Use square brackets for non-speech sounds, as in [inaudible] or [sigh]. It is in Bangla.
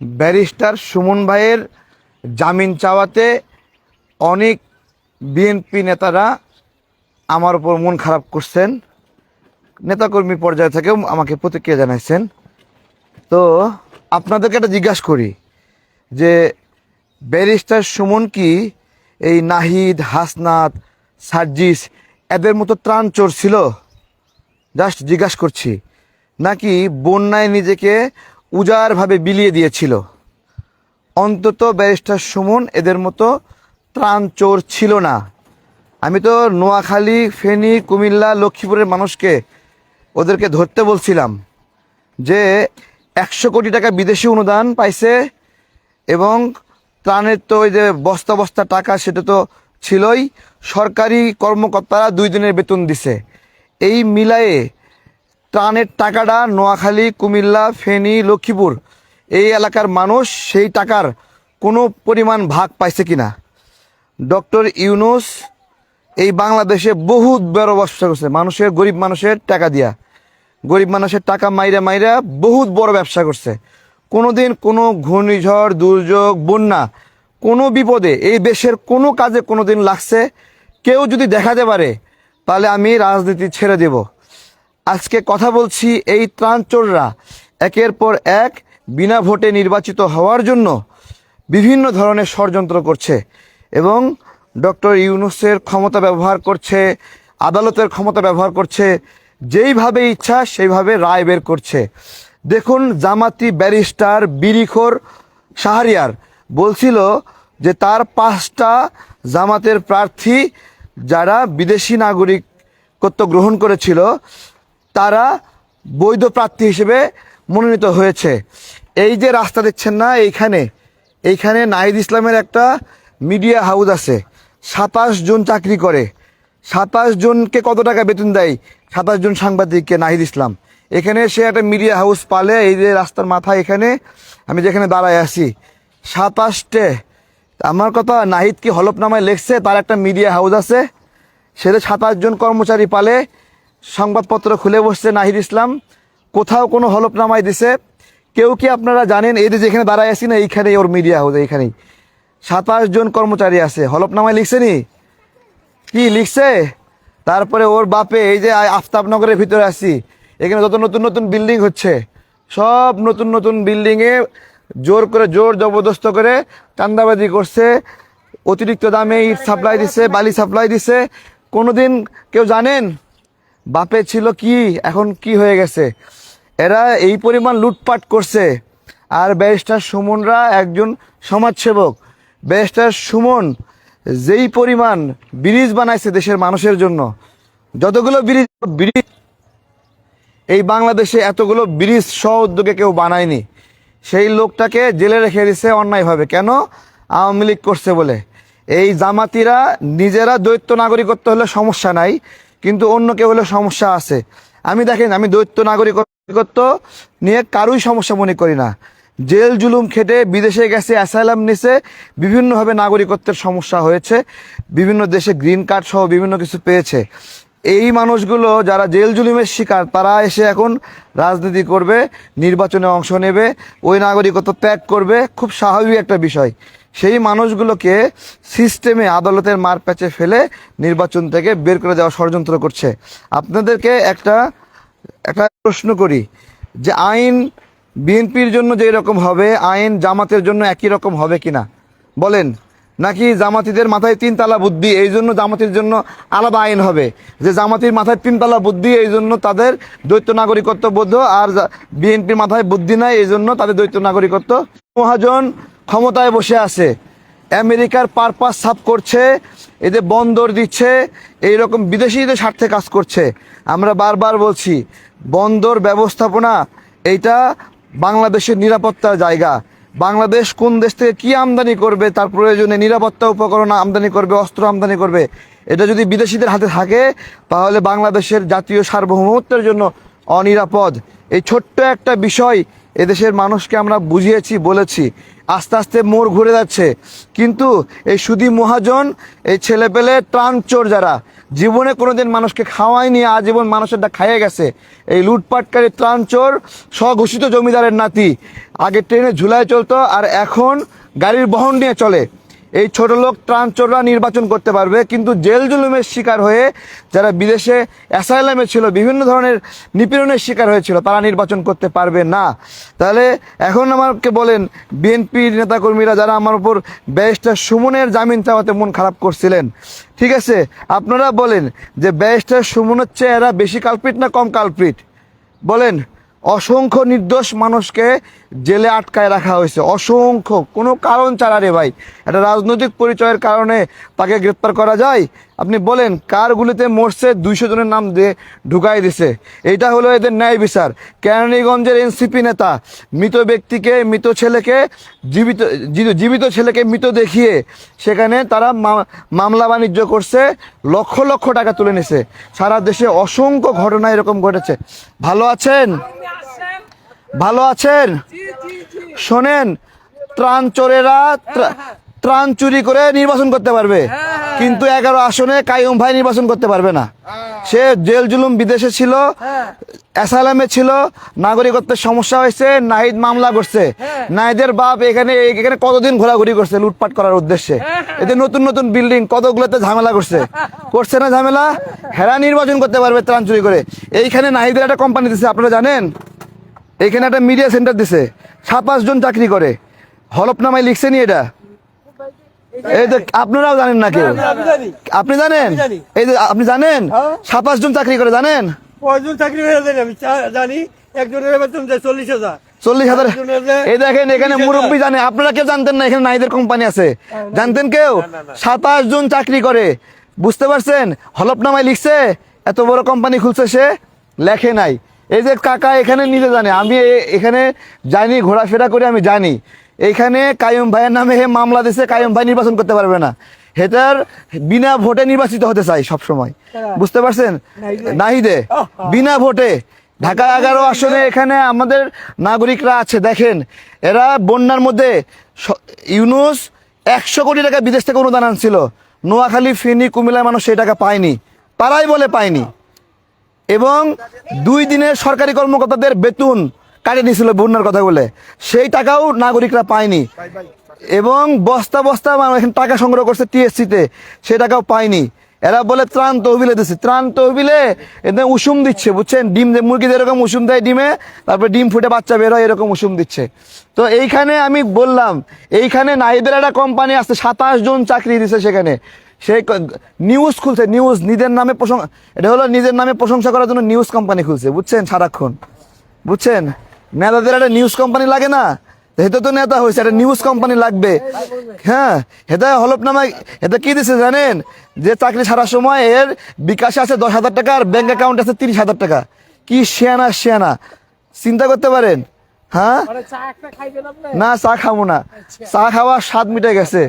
ব্যারিস্টার সুমন ভাইয়ের জামিন চাওয়াতে অনেক বিএনপি নেতারা আমার উপর মন খারাপ করছেন। নেতাকর্মী পর্যায় থেকেও আমাকে প্রতিক্রিয়া জানাইছেন। তো আপনাদেরকে একটা জিজ্ঞাসা করি যে, ব্যারিস্টার সুমন কি এই নাহিদ, হাসনাত, সার্জিস, এদের মতো ত্রাণ চোর ছিল? জাস্ট জিজ্ঞাসা করছি। নাকি বন্যায় নিজেকে উজাড়ভাবে বিলিয়ে দিয়েছিল। অন্তত ব্যারিস্টার সুমন এদের মতো ত্রাণ চোর ছিল না। আমি তো নোয়াখালী, ফেনী, কুমিল্লা, লক্ষ্মীপুরের মানুষকে ওদেরকে ধরতে বলছিলাম যে একশো কোটি টাকা বিদেশি অনুদান পাইছে এবং ত্রাণের তো ওই যে বস্তা বস্তা টাকা সেটা তো ছিলই। সরকারি কর্মকর্তারা দুই দিনের বেতন দিছে। এই মিলায়ে ত্রাণের টাকাটা নোয়াখালী, কুমিল্লা, ফেনী, লক্ষ্মীপুর। এই এলাকার মানুষ সেই টাকার কোনো পরিমাণ ভাগ পাইছে কিনা? ডক্টর ইউনুস, এই বাংলাদেশে বহুত বড় ব্যবসা করছে। মানুষের, গরিব মানুষের টাকা দিয়া। গরিব মানুষের টাকা মাইরা মাইরা বহুত বড় ব্যবসা করছে। কোনো দিন কোনো ঘূর্ণিঝড়, দুর্যোগ, বন্যা, কোনো বিপদে এই দেশের কোনো কাজে কোনো দিন লাগছে। কেউ যদি দেখাতে পারে, তাহলে আমি রাজনীতি ছেড়ে দেব। আজকে কথা বলছি এই ত্রাণচোররা একের পর এক বিনা ভোটে নির্বাচিত হওয়ার জন্য বিভিন্ন ধরনের ষড়যন্ত্র করছে এবং ডক্টর ইউনুসের ক্ষমতা ব্যবহার করছে, আদালতের ক্ষমতা ব্যবহার করছে, যেইভাবে ইচ্ছা সেইভাবে রায় বের করছে। দেখুন, জামাতি ব্যারিস্টার বিরিখোর শাহরিয়ার বলছিল যে তার পাঁচটা জামাতের প্রার্থী যারা বিদেশি নাগরিকত্ব গ্রহণ করেছিল তারা বৈধ প্রার্থী হিসেবে মনোনীত হয়েছে। এই যে রাস্তা দেখছেন না, এইখানে এইখানে নাহিদ ইসলামের একটা মিডিয়া হাউস আছে। সাতাশ জন চাকরি করে। সাতাশ জনকে কত টাকা বেতন দেয়? সাতাশ জন সাংবাদিককে নাহিদ ইসলাম। এখানে সে একটা মিডিয়া হাউস পালে, এই যে রাস্তার মাথায় এখানে, আমি যেখানে দাঁড়ায় আছি। সাতাশটে, আমার কথা, নাহিদ কি হলফনামায় লেখছে? তার একটা মিডিয়া হাউস আছে। সেটা সাতাশ জন কর্মচারী পালে সংবাদপত্র খুলে বসছে নাহিদ ইসলাম। কোথাও কোনো হলফনামায় দিছে। কেউ কি আপনারা জানেন? এই যে যেখানে দাঁড়ায় আছি না এইখানেই ওর মিডিয়া হাউস এইখানেই। সাতাশ জন কর্মচারী আছে। হলফনামায় লিখছে নি? কি লিখছে? তারপরে ওর বাপে এই যে আফতাবনগরের ভিতরে আছি। এখানে যত নতুন নতুন বিল্ডিং হচ্ছে, সব নতুন নতুন বিল্ডিংয়ে জোর করে, জোর জবরদস্ত করে চান্দাবাজি করছে। অতিরিক্ত দামে ইট সাপ্লাই দিছে, বালি সাপ্লাই দিছে। কোনোদিন কেউ জানেন? বাপে ছিল কি, এখন কি হয়ে গেছে? এরা এই পরিমাণ লুটপাট করছে। আর ব্যারিস্টার সুমনরা একজন সমাজসেবক। ব্যারিস্টার সুমন যেই পরিমাণ ব্রিজ বানাইছে দেশের মানুষের জন্য, যতগুলো ব্রিজ ব্রিজ, এই বাংলাদেশে এতগুলো ব্রিজ স্ব উদ্যোগে কেউ বানায়নি। সেই লোকটাকে জেলে রেখে দিছে অন্যায়ভাবে। কেন? আওয়ামী লীগ করছে বলে। এই জামাতিরা নিজেরা দৈত্য নাগরিকত্ব হলে সমস্যা নাই। কিন্তু অন্য কেউ হলে সমস্যা আছে। আমি দেখেন, আমি দৈত্য নাগরিকত্ব নিয়ে কারোই সমস্যা মনে করি না। জেল জুলুম খেটে বিদেশে গেছে, অ্যাসাইলাম নিছে, বিভিন্নভাবে নাগরিকত্বের সমস্যা হয়েছে, বিভিন্ন দেশে গ্রিন কার্ড সহ বিভিন্ন কিছু পেয়েছে। এই মানুষগুলো যারা জেল জুলুমের শিকার, তারা এসে এখন রাজনীতি করবে, নির্বাচনে অংশ নেবে, ওই নাগরিকত্ব ত্যাগ করবে, খুব স্বাভাবিক একটা বিষয়। সেই মানুষগুলোকে সিস্টেমে আদালতের মার প্যাচে ফেলে নির্বাচন থেকে বের করে দেওয়া ষড়যন্ত্র করছে। আপনাদেরকে একটা একটা প্রশ্ন করি যে আইন বিএনপির জন্য যে রকম হবে, আইন জামাতের জন্য একই রকম হবে কিনা? বলেন, নাকি জামাতিদের মাথায় তিনতলা বুদ্ধি, এই জন্য জামাতির জন্য আলাদা আইন হবে? যে জামাতির মাথায় তিনতলা বুদ্ধি, এই জন্য তাদের দ্বৈত নাগরিকত্ব বোধ আর বিএনপির মাথায় বুদ্ধি নাই, এই জন্য তাদের দ্বৈত নাগরিকত্ব। মহাজন ক্ষমতায় বসে আছে। আমেরিকার পারপাস সাফ করছে, এদের বন্দর দিচ্ছে এই রকম বিদেশিদের স্বার্থে কাজ করছে। আমরা বারবার বলছি, বন্দর ব্যবস্থাপনা, এইটা বাংলাদেশের নিরাপত্তার জায়গা। বাংলাদেশ কোন দেশ থেকে কি আমদানি করবে, তার প্রয়োজনে নিরাপত্তা উপকরণ আমদানি করবে, অস্ত্র আমদানি করবে, এটা যদি বিদেশিদের হাতে থাকে, তাহলে বাংলাদেশের জাতীয় সার্বভৌমত্বের জন্য অনিরাপদ। এই ছোট্ট একটা বিষয় এদেশের মানুষকে আমরা বুঝিয়েছি, বলেছি, আস্তে আস্তে মোড় ঘুরে যাচ্ছে। কিন্তু এই সুদি মহাজন, এই ছেলে পেলে ট্রান চোর যারা, জীবনে কোনোদিন মানুষকে খাওয়ায়নি, আজীবন মানুষেরটা খাইয়ে গেছে। এই লুটপাটকারী ত্রাণ চোর স্বঘোষিত জমিদারের নাতি, আগে ট্রেনে ঝুলায় চলতো, আর এখন গাড়ির বহন নিয়ে চলে। এই ছোট লোক ট্রান্সচোররা নির্বাচন করতে পারবে, কিন্তু জেল জুলুমের শিকার হয়ে যারা বিদেশে অ্যাসাইলামে ছিল, বিভিন্ন ধরনের নিপীড়নের শিকার হয়েছিল, তারা নির্বাচন করতে পারবে না। তাহলে এখন আমাকে বলেন, বিএনপির নেতাকর্মীরা যারা আমার উপর ব্যারিস্টার সুমনের জামিন চাওয়াতে মন খারাপ করছিলেন, ঠিক আছে? আপনারা বলেন যে ব্যারিস্টার সুমনের চেয়ে এরা বেশি কালপিট না কম কালপিট বলেন অসংখ্য নির্দোষ মানুষকে জেলে আটকায় রাখা হয়েছে। অসংখ্য। কোনো কারণ ছাড়া রে ভাই। একটা রাজনৈতিক পরিচয়ের কারণে তাকে গ্রেপ্তার করা যায়। আপনি বলেন কার গুলিতে মরছে দুইশো জনের নাম দিয়ে ঢুকাই দিছে। এইটা হলো এদের ন্যায় বিচার। কেরানীগঞ্জের এনসিপি নেতা, মৃত ব্যক্তিকে, মৃত ছেলেকে, জীবিত জীবিত- ছেলেকে মৃত দেখিয়ে সেখানে তারা মামলা বাণিজ্য করছে, লক্ষ লক্ষ টাকা তুলে নিছে। সারা দেশে অসংখ্য ঘটনা এরকম ঘটেছে। ভালো আছেন? ভালো আছেন? শোনেন, ত্রাণ চোরেরা ত্রাণ চুরি করে নির্বাচন করতে পারবে। কিন্তু এগারো আসনে কাইম ভাই নির্বাচন করতে পারবে না। সে জেল জুলুম বিদেশে ছিল অ্যাসালামে ছিল নাগরিকত্বের সমস্যা হয়েছে নাহিদ মামলা করছে। নাহিদের বাপ এখানে এখানে কতদিন ঘোরাঘুরি করছে লুটপাট করার উদ্দেশ্যে? এতে নতুন নতুন বিল্ডিং কতগুলোতে ঝামেলা করছে? [laughs] করছে না ঝামেলা? হেরা নির্বাচন করতে পারবে ত্রাণ চুরি করে। এইখানে নাহিদের একটা কোম্পানি দিছে আপনারা জানেন? এখানে একটা মিডিয়া সেন্টার দিছে। সাতাশ জন চাকরি করে। হলফনামায় লিখছে নি এটা? এই তো আপনারাও জানেন না কেউ? আপনি জানেন? এই যে আপনি জানেন? হ্যাঁ। সাতাশ জন চাকরি করে জানেন? কয়জন চাকরি জানি আমি জানি। একজনের বেতন দেয় চল্লিশ হাজার। চল্লিশ হাজার। এই দেখেন এখানে মুরব্বী জানে। আপনারা কেউ জানতেন না এখানে নাইদের কোম্পানি আছে। জানতেন কেউ? সাতাশ জন চাকরি করে। বুঝতে পারছেন? হলফনামায় লিখছে এত বড় কোম্পানি খুলছে সে লেখে নাই। এই যে কাকা এখানে নিজে জানে। আমি এখানে জানি ঘোরাফেরা করে আমি জানি। এইখানে কায়ুম ভাইয়ের নামে হে মামলা দিছে কায়ুম ভাই নির্বাচন করতে পারবে না। হেটার বিনা ভোটে নির্বাচিত হতে চাই সব সময় বুঝতে পারছেন? নাহিদে। বিনা ভোটে। ঢাকা এগারো আসনে এখানে আমাদের নাগরিকরা আছে দেখেন। এরা বন্যার মধ্যে ইউনুস একশো কোটি টাকা বিদেশ থেকে অনুদান আনছিল। নোয়াখালী ফেনী কুমিল্লার মানুষ সেই টাকা পায়নি। তারাই বলে পায়নি। এবং দুই দিনের সরকারি কর্মকর্তাদের বেতন কাটিয়ে নিয়েছিল বন্যার কথা বলে। সেই টাকাও নাগরিকরা পায়নি। এবং বস্তা বস্তা এখানে টাকা সংগ্রহ করছে টিএসসিতে সে টাকাও পায়নি। এরা বলে ত্রাণ তহবিলে দিচ্ছে ত্রাণ তহবিলে এদের উষুম দিচ্ছে, বুঝছেন? ডিম মুরগিদের এরকম উষুম দেয় ডিমে, তারপরে ডিম ফুটে বাচ্চা বের হয়, এরকম উষুম দিচ্ছে। তো এইখানে আমি বললাম, এইখানে নাহিদের একটা কোম্পানি আছে, সাতাশ জন চাকরি দিছে সেখানে। সেই নিউজ খুলছে নিউজ নিজের নামে প্রশংসা এটা হলো নিজের নামে প্রশংসা করার জন্য নিউজ কোম্পানি খুলছে, বুঝছেন? সারাক্ষণ। বুঝছেন? নেতাদের একটা নিউজ কোম্পানি লাগে না? হেতে তো নেতা হয়েছে একটা নিউজ কোম্পানি লাগবে। হ্যাঁ হেতা হলফনামা হেতা কি দিছে জানেন? যে চাকরি ছাড়ার সময় এর বিকাশে আছে দশ হাজার টাকা আর ব্যাঙ্ক অ্যাকাউন্ট আছে তিরিশ হাজার টাকা। কি শেয়ানা শেয়ানা চিন্তা করতে পারেন হ্যাঁ? না চা খাব না। চা খাওয়ার স্বাদ মিটে গেছে।